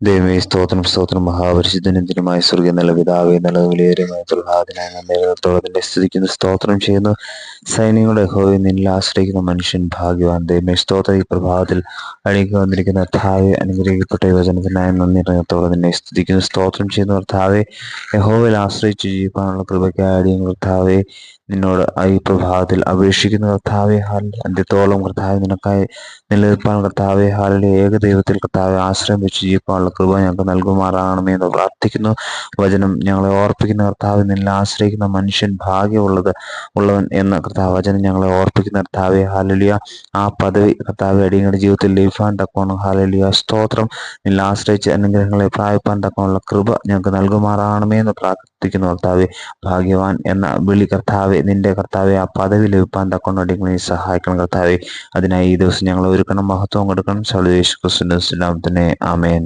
ദൈവമേ സ്തോത്രം സ്തോത്രം മഹാപരിശുദ്ധനന്തിനുമായ സ്വർഗീയ നല്ല പിതാവേ നല്ല വിലയേറിയമായ സ്ഥിതിക്കുന്ന സ്തോത്രം ചെയ്യുന്നു. സൈനികളുടെ ഹോവി നിന്നിൽ ആശ്രയിക്കുന്ന മനുഷ്യൻ ഭാഗ്യവാൻ. ദൈവമേ സ്തോത്ര ഈ പ്രഭാതത്തിൽ അണിക്ക് വന്നിരിക്കുന്ന കർത്താവെ അനുഗ്രഹിക്കപ്പെട്ട യുവജനത്തിനായി നന്ദി നിറയത്തോടെ സ്തുതിക്കുന്നു സ്തോത്രം ചെയ്യുന്ന അർത്ഥാവെ യഹോവയിൽ ആശ്രയിച്ച് ജീവിക്കാനുള്ള കൃപക്കായ കർത്താവെ നിന്നോട് ഈ പ്രഭാതത്തിൽ അപേക്ഷിക്കുന്ന കർത്താവെ. ഹാലിൽ അന്ത്യത്തോളം കർത്താവ് നിനക്കായി നിലനിൽപ്പാൻ കർത്താവെ ഹാലിലെ ഏക ദൈവത്തിൽ കർത്താവെ ആശ്രയം വെച്ച് ജീവിക്കാനുള്ള കൃപ ഞങ്ങൾക്ക് നൽകുമാറാകണമേ എന്ന് പ്രാർത്ഥിക്കുന്നു. വചനം ഞങ്ങളെ ഓർപ്പിക്കുന്ന കർത്താവ് നിന്നെ ആശ്രയിക്കുന്ന മനുഷ്യൻ ഭാഗ്യമുള്ളത് ഉള്ളവൻ എന്ന കർത്താവ് വചനം ഞങ്ങളെ ഓർപ്പിക്കുന്ന കർത്താവെ. ഹാലലിയ ആ പദവി കർത്താവ് അടിയങ്ങളുടെ ജീവിതത്തിൽ ലഭിക്കാൻ തക്കോണം ഹാലലിയ സ്തോത്രം. നിന്നെ ആശ്രയിച്ച് അനുഗ്രഹങ്ങളെ പ്രായപ്പാൻ തക്കമുള്ള കൃപ ഞങ്ങൾക്ക് നൽകുമാറാകണമേ എന്ന് പ്രാർത്ഥിക്കുന്നു കർത്താവെ. ഭാഗ്യവാൻ എന്ന വിളി കർത്താവെ നിന്റെ കർത്താവെ ആ പദവി ലഭിപ്പാൻ തക്കൊണ്ട് അടിയങ്ങളെ സഹായിക്കണം കർത്താവെ. അതിനായി ഈ ദിവസം ഞങ്ങൾ ഒരുക്കണം മഹത്വം കൊടുക്കണം. സൗദേശ് ക്രിസ്തുനാമത്തിനെ ആമേൻ.